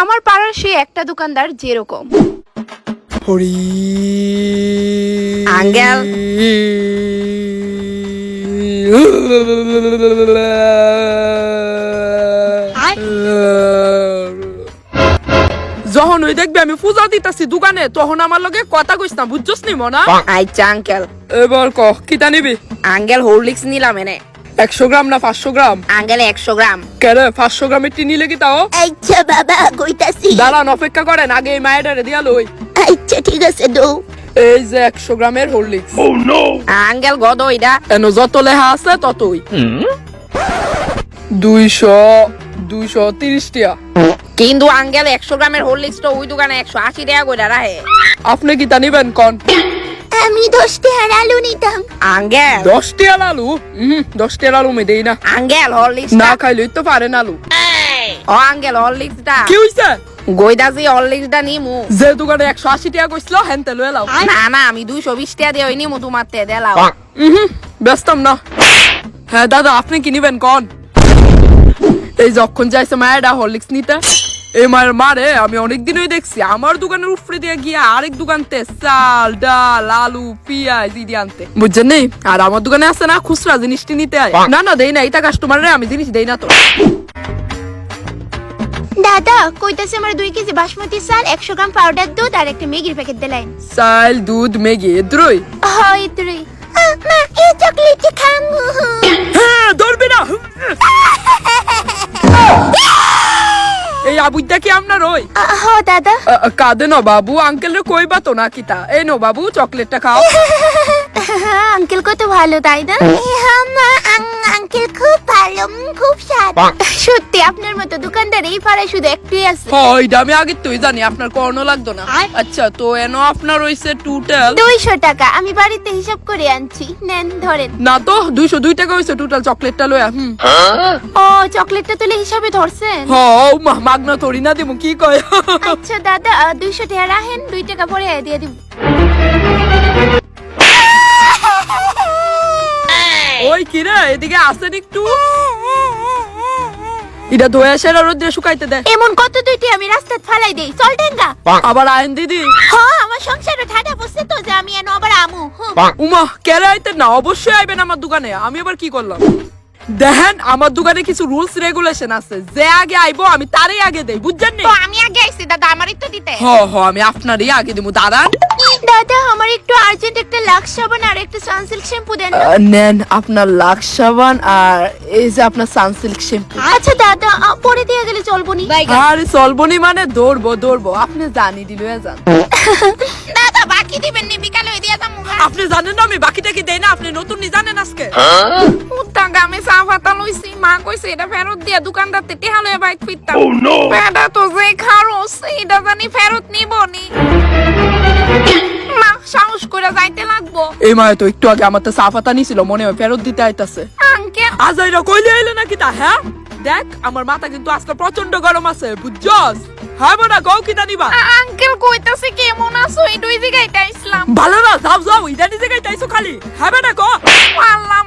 আমার পাড়ার সেই একটা দোকানদার যেরকম। হরি। আঙ্কেল। যখন ওই দেখবি আমি পূজা দিতাছি দোকানে তখন আমার লগে কথা কইস না বুঝছস নি মনা? আচ্ছা আঙ্কেল। এবার ক কিতা নিবি? আঙ্কেল হরলিক্স নিলাম এনে। একশো গ্রাম না পাঁচশো গ্রাম? আঙ্কেল একশো গ্রাম। কেরে পাঁচশো গ্রামের টি নিলে কি তাও? আচ্ছা বাবা কইতাছি। দাঁড়ান অপেক্ষা করেন আগে এই মায়ের দিয়া লই। আচ্ছা ঠিক আছে দৌ। এই যে একশো গ্রামের হরলিক্স। আঙ্কেল গদ ওইটা এন যত লেহা আছে ততই। দুইশো দুইশো তিরিশ টিয়া। কিন্তু আঙ্কেল একশো গ্রামের হরলিক্স তো ওই দোকানে একশো আশি টাকা করে রাহে আপনি কি তা নিবেন কন? আমি দশটি আলু নিতাম। টিয়ার আলু? হম আলু মে দেই না। আঙ্কেল হরলিক্স না খাইলেই তো পারেন আলু। ও আঙ্কেল হরলিক্সটা কি হইছে? হরলিক্সটা নিমু। যে দোকানে একশো আশি টাকা কইছিল হেনতে লয়ে লাও। না না আমি দুইশো বিশ টাকা দিয়ে ওই নিমু তোমার তে দেলাও উহুম, ব্যস্তম না। হ্যাঁ দাদা আপনি কি নিবেন কন? এই যখন যাইছে মায়েরা হরলিক্স নিতে। এই মায়ের মারে আমি দেখছি। আমার দোকানের উপরে দিয়ে গিয়ে আরেক দোকানতে চাল ডাল আলু পিঁয়াজ ইদি আনতে। বুঝছেন নেই আর আমার দোকানে আছে না খুচরা জিনিসটি নিতে আয় না না দেই না এটা কাস্টমারে আমি জিনিস দেই না তো। দাদা কইতাছে আমার দুই কেজি বাসমতি চাল একশো গ্রাম পাউডার দুধ আর একটা ম্যাগির প্যাকেট দিলেন। চাল দুধ ম্যাগি এদ্রই। হয় তুই মা এই চকলেটটি খামু আবুইটা কি আপনার ওই। হ দাদা। কাঁদে না বাবু আঙ্কেল রে কইবা তো না কিতা। এই নো বাবু চকলেটটা খাও। আঙ্কেল কত ভালো তাই না? আঙ্কেল খুব ভালো খুব স্বাদ। সত্যি আপনার মতো দোকানদার এই পাড়ায় শুধু একটাই আছে। হয় আমি আগে তুই জানি আপনার কর্ণ লাগতো না। আচ্ছা তো এনো আপনার হইছে টোটাল দুইশো টাকা আমি বাড়িতে হিসাব করে আনছি। নেন ধরেন। না তো দুইশো দুই টাকা হইছে টোটাল চকলেটটা লয়া হুম। ও চকলেটটা তুলে হিসাবে ধরছেন? হ মা মাগনা থরি না দিমু কি কয়? আচ্ছা দাদা দুইশো টাকা রাখেন দুই টাকা পরে দিয়ে দিব। এদিকে আসেন একটু। এটা ধোয়া সেরা রোদ্রে শুকাইতে দেয় এমন কত দুইটি আমি রাস্তায় ফালাই দেই। চল টেঙ্গা আবার আইন দিদি। হ্যাঁ আমার সংসারে ঠাডা বসে তো যে আমি এনে আবার আমু। উমা কেরে আইতে না অবশ্যই আইবেন আমার দোকানে। আমি আবার কি করলাম? দেখেন আমার দোকানে কিছু রুলস রেগুলেশন আছে। যে আগে আইবো আমি তারই আগে দেই বুঝছেন নি? তো আমি আগে আইছি দাদা আমারই তো দিতে। হ হ আমি আপনারই আগে দিমু দাঁড়ান দাদা আমার একটু আর্জেন্ট একটা লাক্স সাবান আর একটা সানসিল্ক শ্যাম্পু দেন না? নেন আপনার লাক্স সাবান আর এই যে আপনার সানসিল্ক শ্যাম্পু আচ্ছা দাদা আ, পরে দিয়ে গেলে চলবো নি? আরে চলবনি মানে দৌড়বো দৌড়বো। আপনি জানি দিল যান দাদা বাকি দিবেন নি বিকালে দিয়ে আপনি জানেন না আমি বাকিটা কি দেই না? আপনি নতুন নি জানেন আজকে? আমি চা পাতা লইছি মা কইছে এটা ফেরত দিয়া দোকানদার তে টেহা লইয়া বাইক ফিরতাম বেটা তো যে খারোস এটা জানি ফেরত নিব নি। না সাহস করে যাইতে লাগবো। এই মায়ে তো একটু আগে আমার তো সাফাতা নিছিল মনে হয় ফেরত দিতে আইতাছে। আঙ্কেল। আজ এরা কইলে আইলে নাকি তা হ্যাঁ? দেখ আমার মাথা কিন্তু আজকে প্রচণ্ড গরম আছে বুঝছস? হ্যাঁ বোনা কও কিটা নিবা? আঙ্কেল কইতাছে কেমন আছো? এই দুই জায়গায় ভালো না যাও যাও ইদানি জায়গায় তাইছো খালি। হ্যাঁ বেটা কো? আল্লাহ